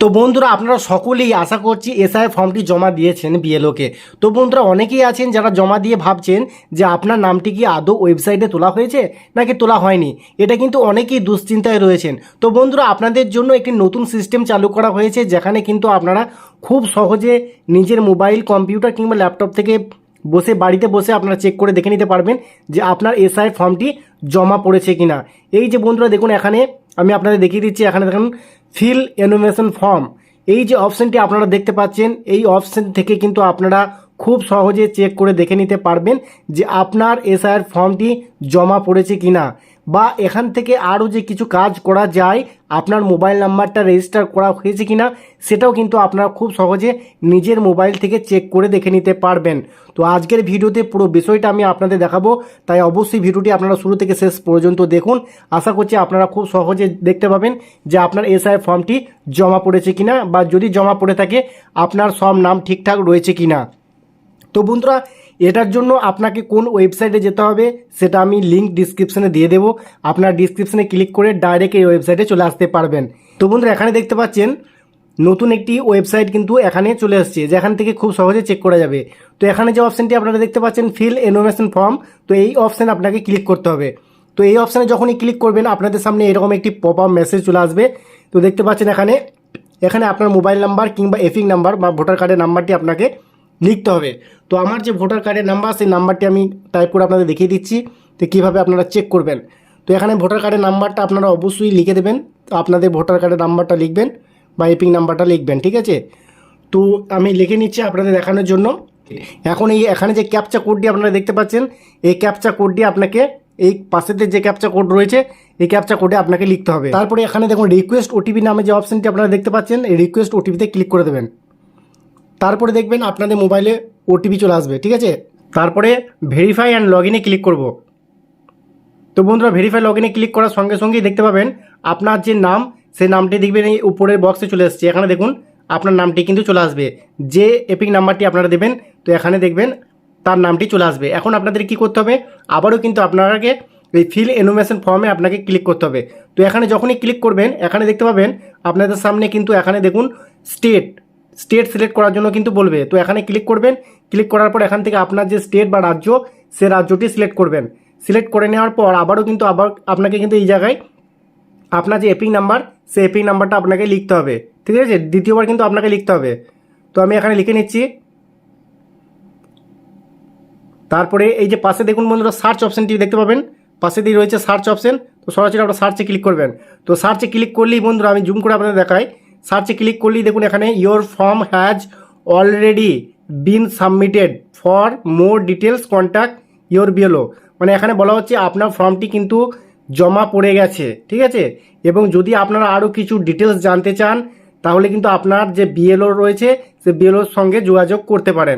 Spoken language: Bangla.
তো বন্ধুরা, আপনারা সকলেই আশা করছি এসআই ফর্মটি জমা দিয়েছেন বিএলওকে। তো বন্ধুরা, অনেকেই আছেন যারা জমা দিয়ে ভাবছেন যে আপনার নামটি কি আদৌ ওয়েবসাইটে তোলা হয়েছে নাকি তোলা হয়নি। এটা কিন্তু অনেকেই দুশ্চিন্তায় রয়েছেন। তো বন্ধুরা, আপনাদের জন্য একটি নতুন সিস্টেম চালু করা হয়েছে, যেখানে কিন্তু আপনারা খুব সহজে নিজের মোবাইল, কম্পিউটার কিংবা ল্যাপটপ থেকে বসে, বাড়িতে বসে আপনারা চেক করে দেখে নিতে পারবেন যে আপনার এসআই ফর্মটি জমা পড়েছে কিনা। এই যে বন্ধুরা, দেখুন এখানে আমি আপনাদের দেখিয়ে দিচ্ছি, এখানে দেখুন ফিল এনোমেশন ফর্ম এই যে অপশানটি আপনারা দেখতে পাচ্ছেন, এই অপশান থেকে কিন্তু আপনারা খুব সহজে চেক করে দেখে নিতে পারবেন যে আপনার এসআইয়ের ফর্মটি জমা পড়েছে কিনা। বা এখান থেকে আরও যে কিছু কাজ করা যায়, আপনার মোবাইল নাম্বারটা রেজিস্টার করা হয়েছে কি না সেটাও কিন্তু আপনারা খুব সহজে নিজের মোবাইল থেকে চেক করে দেখে নিতে পারবেন। তো আজকের ভিডিওতে পুরো বিষয়টা আমি আপনাদের দেখাবো, তাই অবশ্যই ভিডিওটি আপনারা শুরু থেকে শেষ পর্যন্ত দেখুন। আশা করছি আপনারা খুব সহজে দেখতে পাবেন যে আপনার এসআই ফর্মটি জমা পড়েছে কিনা, বা যদি জমা পড়ে থাকে, আপনার সব নাম ঠিকঠাক রয়েছে কিনা। তো বন্ধুরা এটার জন্য আপনাকে কোন ওয়েবসাইটে যেতে হবে সেটা আমি লিঙ্ক ডিসক্রিপশনে দিয়ে দেবো। আপনার ডিসক্রিপশনে ক্লিক করে ডাইরেক্ট এই ওয়েবসাইটে চলে আসতে পারবেন। তো বন্ধুরা, এখানে দেখতে পাচ্ছেন, নতুন একটি ওয়েবসাইট কিন্তু এখানে চলে আসছে যেখান থেকে খুব সহজে চেক করা যাবে। তো এখানে যে অপশানটি আপনারা দেখতে পাচ্ছেন ফিল ইনোভেশন ফর্ম তো এই অপশান আপনাকে ক্লিক করতে হবে। তো এই অপশানে যখনই ক্লিক করবেন, আপনাদের সামনে এরকম একটি পপ আপ মেসেজ চলে আসবে। তো দেখতে পাচ্ছেন এখানে এখানে আপনার মোবাইল নাম্বার কিংবা এফিং নাম্বার বা ভোটার কার্ডের নাম্বারটি আপনাকে লিখতে হবে। তো আমার যে ভোটার কার্ডের নাম্বার, সেই নাম্বারটি আমি টাইপ করে আপনাদের দেখিয়ে দিচ্ছি তো কীভাবে আপনারা চেক করবেন। তো এখানে ভোটার কার্ডের নাম্বারটা আপনারা অবশ্যই লিখে দেবেন। আপনাদের ভোটার কার্ডের নাম্বারটা লিখবেন বা এপিং নাম্বারটা লিখবেন, ঠিক আছে? তো আমি লিখে নিচ্ছি আপনাদের দেখানোর জন্য। এখন এই এখানে যে ক্যাপচা কোডটি আপনারা দেখতে পাচ্ছেন, এই ক্যাপচা কোডটি আপনাকে এই পাশেতে যে ক্যাপচা কোড রয়েছে, এই ক্যাপচা কোডে আপনাকে লিখতে হবে। তারপরে এখানে দেখুন রিকোয়েস্ট ওটিপি নামে যে অপশনটি আপনারা দেখতে পাচ্ছেন, এই রিকোয়েস্ট ওটিপিতে ক্লিক করে দেবেন। তারপরে দেখবেন আপনাদের মোবাইলে ওটিপি চলে আসবে, ঠিক আছে? তারপরে ভেরিফাই অ্যান্ড লগ ক্লিক করব। তো বন্ধুরা ভেরিফাই লগ ক্লিক করার সঙ্গে সঙ্গেই দেখতে পাবেন আপনার যে নাম, সেই নামটি দেখবেন এই উপরের বক্সে চলে এসছে। এখানে দেখুন, আপনার নামটি কিন্তু চলে আসবে। যে এপিক নাম্বারটি আপনারা দেবেন, তো এখানে দেখবেন তার নামটি চলে আসবে। এখন আপনাদের কি করতে হবে? আবারও কিন্তু আপনাকে এই ফিল এনোমেশন ফর্মে আপনাকে ক্লিক করতে হবে। তো এখানে যখনই ক্লিক করবেন, এখানে দেখতে পাবেন, আপনাদের সামনে কিন্তু এখানে দেখুন স্টেট স্টেট সিলেক্ট করার জন্য কিন্তু বলবে। তো এখানে ক্লিক করবেন। ক্লিক করার পর এখান থেকে আপনার যে স্টেট বা রাজ্য, সে রাজ্যটি সিলেক্ট করবেন। সিলেক্ট করে নেওয়ার পর আবারও কিন্তু আবার আপনাকে কিন্তু এই জায়গায় আপনার যে এপিং নাম্বার সেই এপিং নাম্বারটা আপনাকে লিখতে হবে। ঠিক আছে? দ্বিতীয়বার কিন্তু আপনাকে লিখতে হবে। তো আমি এখানে লিখে নিচ্ছি। তারপরে এই যে পাশে দেখুন বন্ধুরা সার্চ অপশানটি দেখতে পাবেন। পাশে দিয়ে রয়েছে সার্চ অপশন তো সরাসরি আপনারা সার্চে ক্লিক করবেন। তো সার্চে ক্লিক করলেই বন্ধুরা, আমি জুম করে আপনাদের দেখাই। সার্চে ক্লিক করলেই দেখুন এখানে your form has already been submitted for more details contact your BLO মানে এখানে বলা হচ্ছে আপনার ফর্মটি কিন্তু জমা পড়ে গেছে, ঠিক আছে? এবং যদি আপনারা আরও কিছু ডিটেলস জানতে চান, তাহলে কিন্তু আপনার যে বিএলও রয়েছে, সে বিএলওর সঙ্গে যোগাযোগ করতে পারেন।